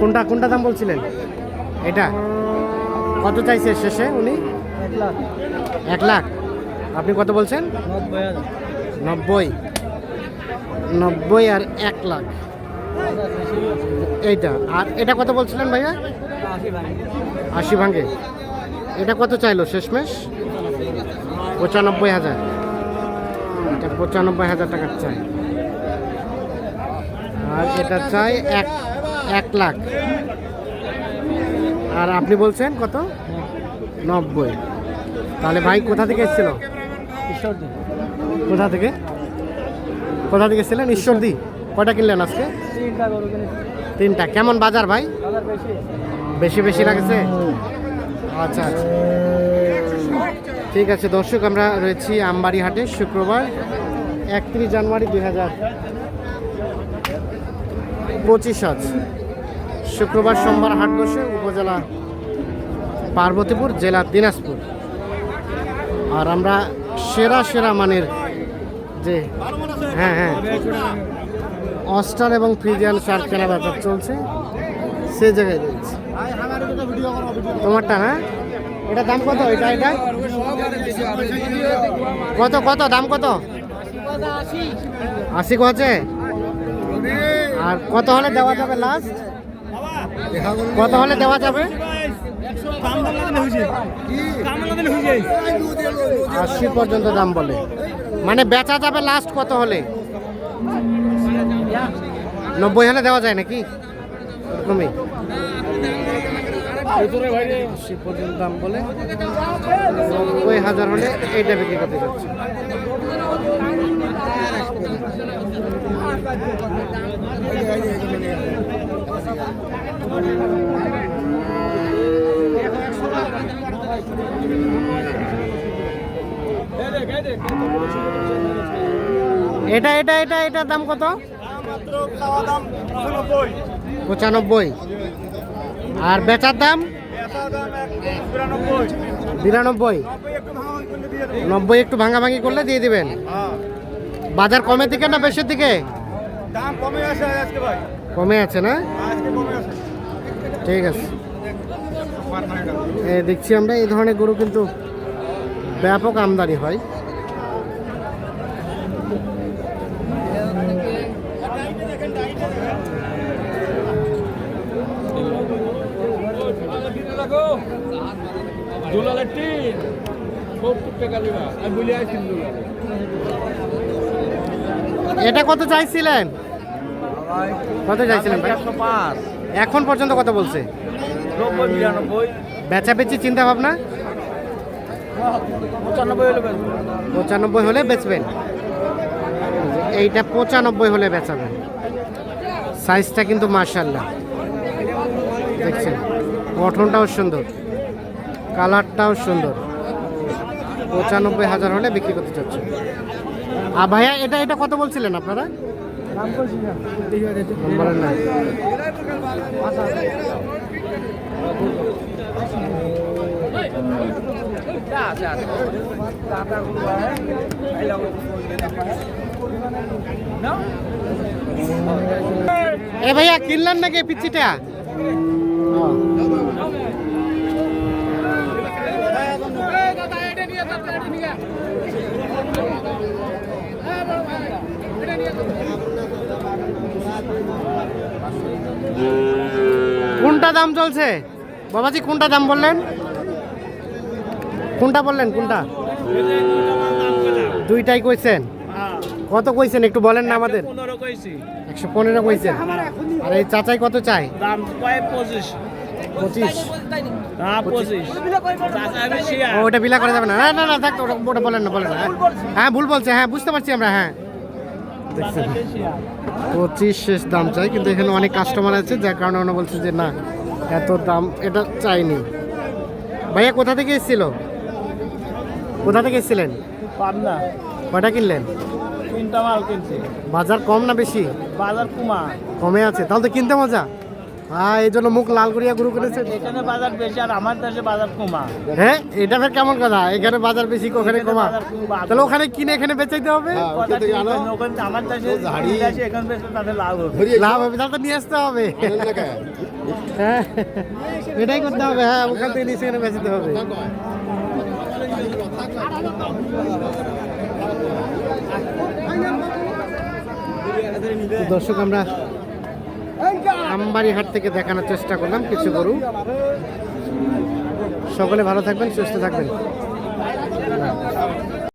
কোনটা কোনটা দাম বলছিলেন? এটা? কত চাইছে শেষে উনি? এক লাখ। আপনি কত বলছেন? নব্বই। নব্বই আর এক লাখ। এইটা। আর এটা কত বলছিলেন ভাইয়া? আশি ভাঙ্গে এটা কত চাইলো শেষমেশ? পঁচানব্বই হাজার। পঁচানব্বই হাজার টাকার চাই। আর এটা চাই এক এক লাখ। আর আপনি বলছেন কত? নব্বই। তাহলে ভাই কোথা থেকে এসেছিল? কোথা থেকে? কোথা থেকে এসেছিলেন? ঈশ্বরদি। কয়টা কিনলেন আজকে? তিনটা কেমন বাজার ভাই? বেশি। বেশি বেশি লাগছে? আচ্ছা আচ্ছা। ঠিক আছে দর্শক আমরা রয়েছি আমবাড়ি হাটে শুক্রবার একত্রিশ জানুয়ারি দুই হাজার পঁচিশ আজ। শুক্রবার সোমবার হাট বসে উপজেলা পার্বতীপুর, জেলা দিনাজপুর। আর আমরা সেরা সেরা মানের যে হ্যাঁ হ্যাঁ অস্টার এবং ফ্রিজিয়ান শার্ট কেনা বেচা চলছে, সে জায়গায় রয়েছে। তোমারটা না এটা দাম কত? এটা এটা? কত কত? দাম কত? আশি কছে আর কত হলে দেওয়া যাবে লাস্ট কত হলে দেওয়া যাবে? আশি পর্যন্ত দাম বলে। মানে বেচা যাবে লাস্ট কত হলে? নব্বই হলে দেওয়া যায় নাকি? এরকমই আশি নব্বই হাজার এইটা বিক্রি করতে এটা এটা এটা এটার দাম কত? পঁচানব্বই। আর বেচার দাম? বিরানব্বই। নব্বই একটু ভাঙাভাঙি করলে দিয়ে দিবেন। বাজার কমের দিকে না বেশির দিকে? দাম কমে আসে আজকে ভাই। কমে আছে না? ঠিক আছে। এ, দেখছি আমরা এই ধরনের গরু কিন্তু ব্যাপক আমদানি হয়। এটা কত চাইছিলেন? কত চাইছিলেন ভাই? এখন পর্যন্ত কত বলছে? বেচা বেচি চিন্তা ভাবনা? পঁচানব্বই হলে বেচবেন। এইটা পঁচানব্বই হলে বেচাবেন। সাইজটা কিন্তু মার্শাল্লাহ দেখছেন? গঠনটাও সুন্দর। কালারটাও সুন্দর। পঁচানব্বই হাজার হলে বিক্রি করতে চাচ্ছে আর ভাইয়া এটা এটা কত বলছিলেন আপনারা? এ ভাইয়া কিনলেন নাকি পিচ্ছিটা ও। কোনটা দাম চলছে? বাবাজি কোনটা দাম বললেন? কোনটা বললেন কোনটা? দুইটাই কইছেন। কত কইছেন একটু বলেন না আমাদের? একশো পনেরো কইছেন। আর এই চাচাই কত চাই পঁচিশ। হ্যাঁ ওটা বিলা করা যাবে না। না না থাক ওটা ওটা বলেন না বলেন না হ্যাঁ। হ্যাঁ ভুল বলছে হ্যাঁ বুঝতে পারছি আমরা হ্যাঁ। দেখছেন পঁচিশ শেষ দাম চাই কিন্তু এখানে অনেক কাস্টমার আছে যার কারণে ওনা বলছে যে না এত দাম এটা চাইনি। ভাইয়া কোথা থেকে এসেছিল? কোথা থেকে এসেছিলেন? পাবনা। কয়টা কিনলেন? তিনটা মাল কিনছি। বাজার কম না বেশি? বাজার কমা। কমে আছে তাহলে তো কিনতে মজা। হ্যাঁ এই জন্য মুখ লাল করিয়া গুরু করেছে এখানে বাজার বেশি আর আমার দেশে বাজার কমা। হ্যাঁ এটা ফের কেমন কথা? এখানে বাজার বেশি ওখানে কমা। তাহলে ওখানে কিনে এখানে বেচাইতে হবে? কথা ঠিক, ওখানে আমার দেশে দেশে এখানে বেশি তাদের লাভ হবে। লাভ হবে তাহলে নিয়ে আসতে হবে। হ্যাঁ এটাই করতে হবে। হ্যাঁ ওখান থেকে নিচে এখানে বেচাতে হবে। দর্শক আমরা আমবাড়ি হাট থেকে দেখানোর চেষ্টা করলাম কিছু গরু। সকলে ভালো থাকবেন সুস্থ থাকবেন।